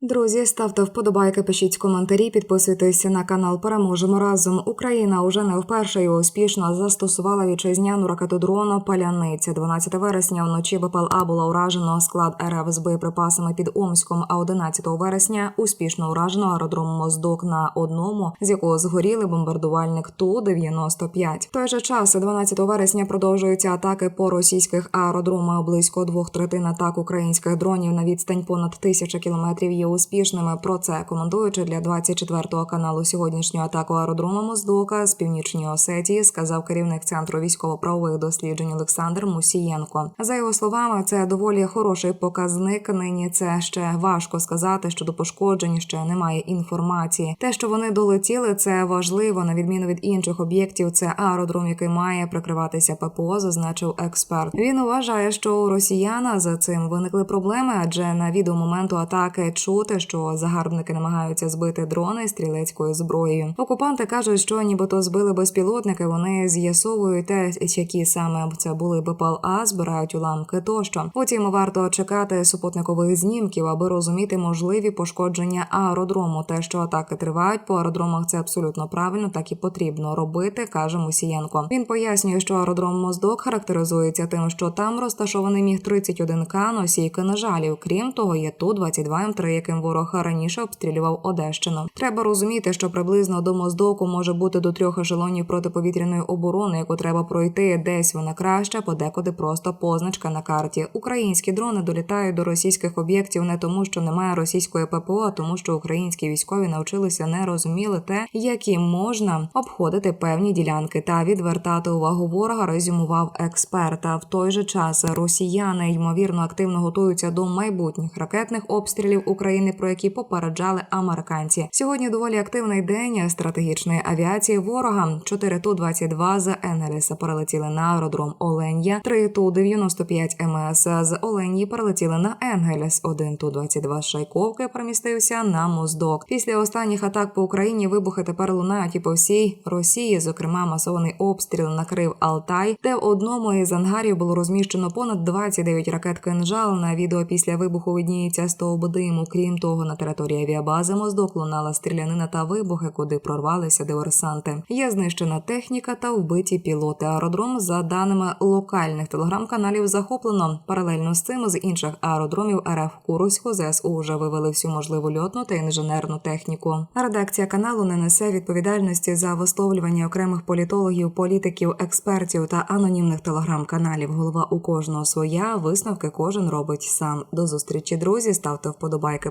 Друзі, ставте вподобайки, пишіть коментарі, підписуйтесь на канал. Переможемо разом. Україна уже не вперше і успішно застосувала вітчизняну ракетодрона Паляниця. 12 вересня вночі БПЛА було уражено склад РФ з боєприпасами під Омськом. А 11 вересня успішно уражено аеродром Моздок на одному, з якого згоріли бомбардувальник ту 95 В той же час, 12 вересня, продовжуються атаки по російських аеродромах. Близько двох третин атак українських дронів на відстань понад тисяча кілометрів успішними. Про це коментуючи для 24 каналу сьогоднішню атаку аеродрому Моздока з північної Осетії, сказав керівник центру військово-правових досліджень Олександр Мусієнко. За його словами, це доволі хороший показник. Нині це ще важко сказати щодо пошкоджень. Ще немає інформації. Те, що вони долетіли, це важливо на відміну від інших об'єктів. Це аеродром, який має прикриватися ППО, зазначив експерт. Він вважає, що у росіяна за цим виникли проблеми, адже на відео моменту атаки чути, що загарбники намагаються збити дрони стрілецькою зброєю. Окупанти кажуть, що нібито збили безпілотники. Вони з'ясовують те, які саме це були БПЛА, збирають уламки тощо. Потім варто чекати супутникових знімків, аби розуміти можливі пошкодження аеродрому. Те, що атаки тривають по аеродромах, це абсолютно правильно, так і потрібно робити, каже Мусієнко. Він пояснює, що аеродром Моздок характеризується тим, що там розташований міг 31 к носій кинежалів. Крім того, є ту 22 М3, яким ворог раніше обстрілював Одещину. Треба розуміти, що приблизно до Моздоку може бути до трьох ешелонів протиповітряної оборони, яку треба пройти. Десь вона краща, подекуди просто позначка на карті. Українські дрони долітають до російських об'єктів не тому, що немає російської ППО, а тому, що українські військові навчилися не розуміли те, які можна обходити певні ділянки та відвертати увагу ворога. Резюмував експерт. А в той же час росіяни ймовірно активно готуються до майбутніх ракетних обстрілів України, про які попереджали американці. Сьогодні доволі активний день стратегічної авіації ворога. 4 ту 22 з Енгеліса перелетіли на аеродром Оленя. 3 ту 95 МС з Оленії перелетіли на Енгеліс. 1 ту 22 з Шайковки перемістився на Моздок. Після останніх атак по Україні вибухи тепер лунають і по всій Росії. Зокрема, масований обстріл накрив Алтай, де в одному із ангарів було розміщено понад 29 ракет кинжал. На відео після вибуху видніється стовп диму. Крім того, на території авіабази Моздок лунала стрілянина та вибухи, куди прорвалися диверсанти. Є знищена техніка та вбиті пілоти. Аеродром за даними локальних телеграм-каналів захоплено. Паралельно з цим з інших аеродромів РФ Куруську ЗСУ вже вивели всю можливу льотну та інженерну техніку. Редакція каналу не несе відповідальності за висловлювання окремих політологів, політиків, експертів та анонімних телеграм-каналів. Голова у кожного своя висновки кожен робить сам. До зустрічі, друзі. Ставте вподобайки,